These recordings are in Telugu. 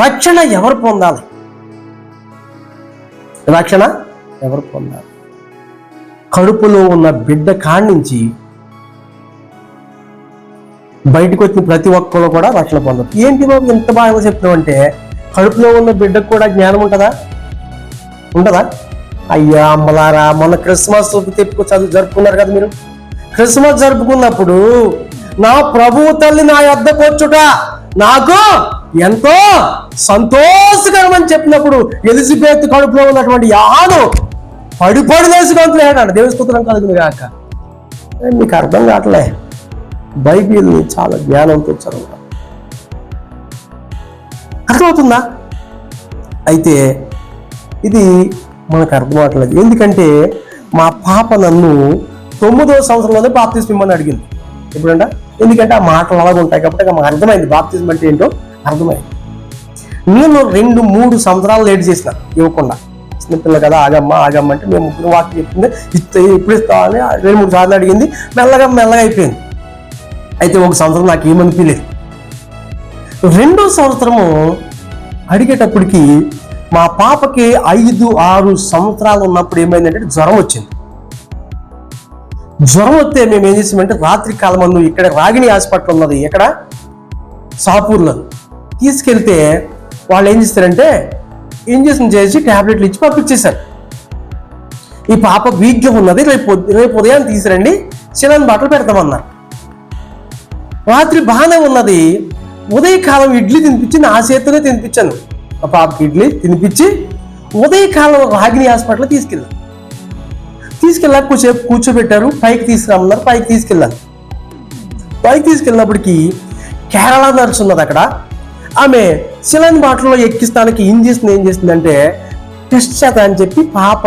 రక్షణ ఎవరు పొందాలి? రక్షణ ఎవరు పొందాలి? కడుపులో ఉన్న బిడ్డ కాణించి బయటకు వచ్చిన ప్రతి ఒక్కరు కూడా రక్షణ పొందరు. ఏంటి బాబు ఎంత బాగా చెప్తున్నావంటే కడుపులో ఉన్న బిడ్డకు కూడా జ్ఞానం ఉంటుందా? ఉంటుందా? అయ్యా అమ్మలారా మొన్న క్రిస్మస్ తెప్పుకు చదువు జరుపుకున్నారు కదా మీరు. క్రిస్మస్ జరుపుకున్నప్పుడు నా ప్రభువు తల్లి నా యొద్దకు వచ్చుట నాకు ఎంతో సంతోషకరమని చెప్పినప్పుడు ఎలిజబెత్ కడుపులో ఉన్నటువంటి యాను పడిపడి పడి లేసి గంతులేడాడు దేవస్తోత్రం కలుగును గాక. మీకు అర్థం కావట్లే. బైబిల్ని చాలా జ్ఞానంతో చదవాలి అర్థమవుతుందా? అయితే ఇది మనకు అర్థం అవట్లేదు ఎందుకంటే మా పాప నన్ను తొమ్మిదో సంవత్సరంలోనే బాప్తిజం అడిగింది. ఎప్పుడంట? ఎందుకంటే ఆ మాటలు అలాగ ఉంటాయి కాబట్టి మాకు అర్థమైంది. బాప్తిజం అంటే ఏంటో? అర్థమైంది. నేను రెండు మూడు సంవత్సరాలు లేట్ చేసిన ఇవ్వకుండా. చిన్నపిల్ల కదా ఆగమ్మ ఆగమ్మ అంటే మేము ముగ్గురు వాకి చెప్పింది ఇస్తే ఇప్పుడు ఇస్తావా అని రెండు మూడు సార్లు అడిగింది మెల్లగా మెల్లగా అయిపోయింది. అయితే ఒక సంవత్సరం నాకు ఏమనిపించలేదు రెండో సంవత్సరము అడిగేటప్పటికి మా పాపకి ఐదు ఆరు సంవత్సరాలు ఉన్నప్పుడు ఏమైందంటే జ్వరం వచ్చింది. జ్వరం వస్తే మేము ఏం చేసామంటే రాత్రి కాలం ఇక్కడ రాగిణి హాస్పిటల్ ఉన్నది ఎక్కడ? సాపూర్లో తీసుకెళ్తే వాళ్ళు ఏం చేస్తారంటే ఇంజక్షన్ చేసి ట్యాబ్లెట్లు ఇచ్చి పంపించేశారు. ఈ పాప వీక్గా ఉన్నది రేపు రేపు ఉదయం తీసురండి చిన్న బాటలు పెడతామన్నారు. రాత్రి బాగానే ఉన్నది ఉదయకాలం ఇడ్లీ తినిపించి నా చేతిలో తినిపించాను. ఆ పాపకి ఇడ్లీ తినిపించి ఉదయకాలం రాగిణి హాస్పిటల్ తీసుకెళ్ళాను. తీసుకెళ్ళాక కూర్చోపు కూర్చోబెట్టారు పైకి తీసుకురమ్మన్నారు పైకి తీసుకెళ్ళాను పైకి తీసుకెళ్ళినప్పటికీ కేరళ నర్స్ ఉన్నది అక్కడ. ఆమె సిలైన్ బాటలో ఎక్కిస్తానికి ఇంజక్షన్ ఏం చేసిందంటే టెస్ట్ చేత అని చెప్పి పాప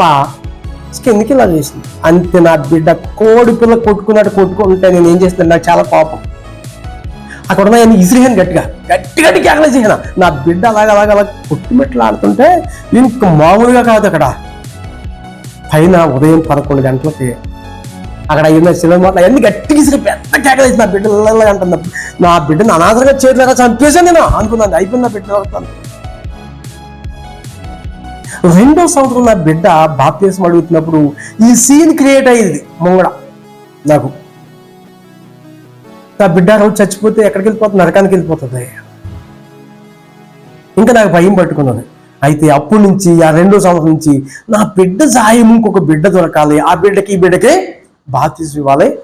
కిందకి ఇలా చేసింది? అంతే నా బిడ్డ కోడి పిల్ల కొట్టుకున్నట్టు కొట్టుకుంటే నేను ఏం చేస్తున్నాను? నాకు చాలా పాపం అక్కడ ఉన్న ఆయన ఇసిరిహాను గట్టిగా. గట్టి గట్టి కేకలు చేసిన నా బిడ్డ అలాగ అలాగ అలా కొట్టుమెట్లు ఆడుతుంటే ఇంక మామూలుగా కాదు అక్కడ. పైన ఉదయం పదకొండు గంటలకి అక్కడ అయిన సినిమా అన్ని గట్టిగా ఇసిరి పెద్ద కేకలు వేసిన నా బిడ్డ నా బిడ్డను అనాథంగా చేతులుగా చంపేశాను నేను అనుకున్నాను. అయిపోయింది నా బిడ్డ రెండో సంవత్సరం నా బిడ్డ బాప్తీసం అడుగుతున్నప్పుడు ఈ సీన్ క్రియేట్ అయ్యింది ముంగడ. నాకు. నా బిడ్డ రోజు చచ్చిపోతే ఎక్కడికి వెళ్ళిపోతుంది? నరకానికి వెళ్ళిపోతుంది. ఇంకా నాకు భయం పట్టుకున్నది. అయితే అప్పటి నుంచి ఆ రెండో సంవత్సరం నుంచి నా బిడ్డ సాయం ఇంకొక బిడ్డ దొరకాలి. ఆ బిడ్డకి ఈ బిడ్డకి బాప్తీసం ఇవ్వాలి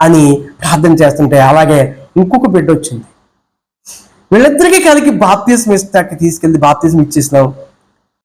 అని ప్రార్థన చేస్తుంటే అలాగే ఇంకొక బిడ్డ వచ్చింది వీళ్ళిద్దరికీ కలిగి బాప్తీసం ఇస్తాక తీసుకెళ్ళి బాప్తీసం ఇచ్చేసినాం